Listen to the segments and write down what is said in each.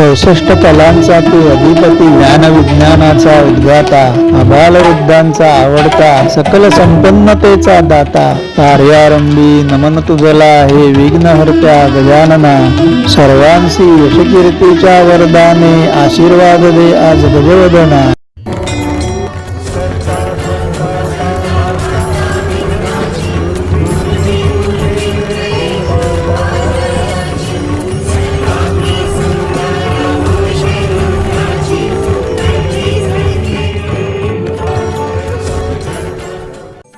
चौसष्ट कलांचा तू अधिपती ज्ञान विज्ञानाचा उद्गाता अबालवृद्धांचा आवडता सकल संपन्नतेचा दाता कार्यारंभी नमन तुझला हे विघ्नहर्त्या गजानना. सर्वांशी यशकीर्तीच्या वरदाने आशीर्वाद दे आज गजवदना.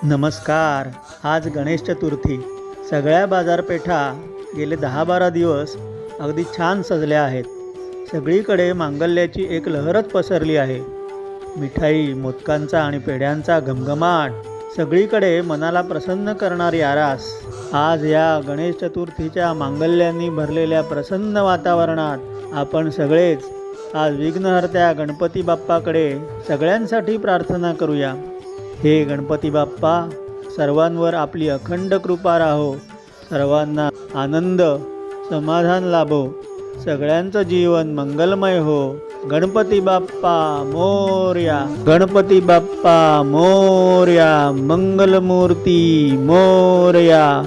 नमस्कार आज गणेश चतुर्थी. सगळ्या बाजारपेठा गेले दहा बारा दिवस अगदी छान सजल्या आहेत. सगळीकडे मांगल्याची एक लहरच पसरली आहे. मिठाई मोदकांचा आणि पेढ्यांचा घमघमाट सगळीकडे मनाला प्रसन्न करणारी आरास. आज या गणेश चतुर्थीच्या मांगल्यांनी भरलेल्या प्रसन्न वातावरणात आपण सगळेच आज विघ्नहर्त्या गणपती बाप्पाकडे सगळ्यांसाठी प्रार्थना करूया. हे गणपती बाप्पा सर्वांवर आपली अखंड कृपा राहो. सर्वांना आनंद समाधान लाभो. सगळ्यांचं जीवन मंगलमय हो. गणपती बाप्पा मोर्या. गणपती बाप्पा मोर्या. मंगलमूर्ती मोर्या.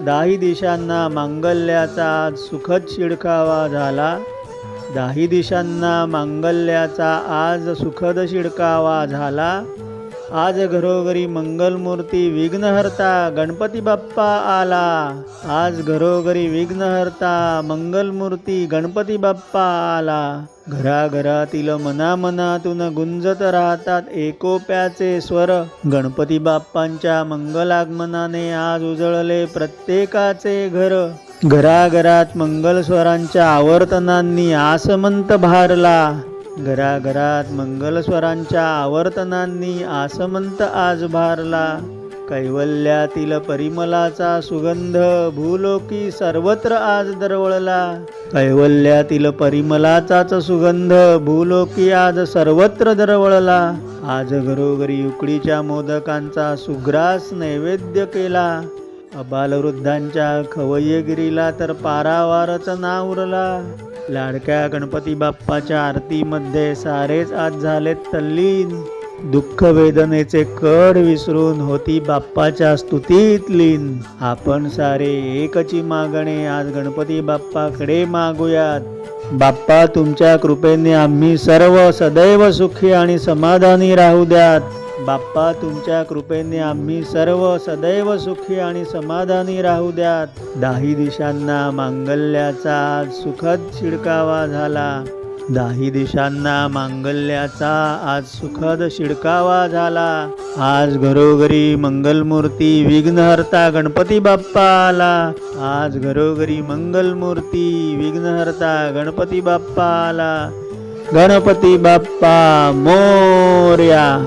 दाही दिशांना मांगल्याचा आज सुखद शिडकावा झाला. दाही दिशांना मांगल्याचा आज सुखद शिडकावा झाला. आज घरोघरी मंगलमूर्ती विघ्नहर्ता गणपती बाप्पा आला. आज घरोघरी विघ्नहर्ता मंगलमूर्ती गणपती बाप्पा आला. घराघरातील मनामनातून गुंजत राहतात एकोप्याचे स्वर. गणपती बाप्पांच्या मंगलागमनाने आज उजळले प्रत्येकाचे घर. घराघरात मंगलस्वरांच्या आवर्तनांनी आसमंत भारला. घराघरात मंगलस्वरांच्या आवर्तनांनी आसमंत आज भारला. कैवल्यातील परिमलाचा सुगंध भूलोकी सर्वत्र आज दरवळला. कैवल्यातील परिमलाचाच सुगंध भूलोकी आज सर्वत्र दरवळला. आज घरोघरी उकडीच्या मोदकांचा सुग्रास नैवेद्य केला. अबालवृद्धांच्या खवय्यगिरीला तर पारावारच ना उरला लाडक्या गणपती बाप्पाच्या आरतीमध्ये सारेच आज झालेत तल्लीन दुःख वेदनेचे कड विसरून होती बाप्पाच्या स्तुतीत लीन. आपण सारे एकची मागणे आज गणपती बाप्पाकडे मागूयात. बाप्पा तुमच्या कृपेने आम्ही सर्व सदैव सुखी आणि समाधानी राहू द्यात. बाप्पा तुमच्या कृपेने आम्ही सर्व सदैव सुखी आणि समाधानी राहू द्यात. दाही दिशांना मांगल्याचा आज सुखद शिडकावा झाला. दाही दिशांना मांगल्याचा आज सुखद शिडकावा झाला. आज घरोघरी मंगलमूर्ती विघ्नहर्ता गणपती बाप्पा आला. आज घरोघरी मंगलमूर्ती विघ्नहर्ता गणपती बाप्पा आला. गणपती बाप्पा मोर्या!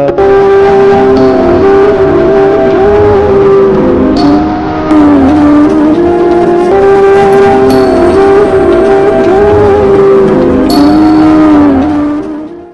কথা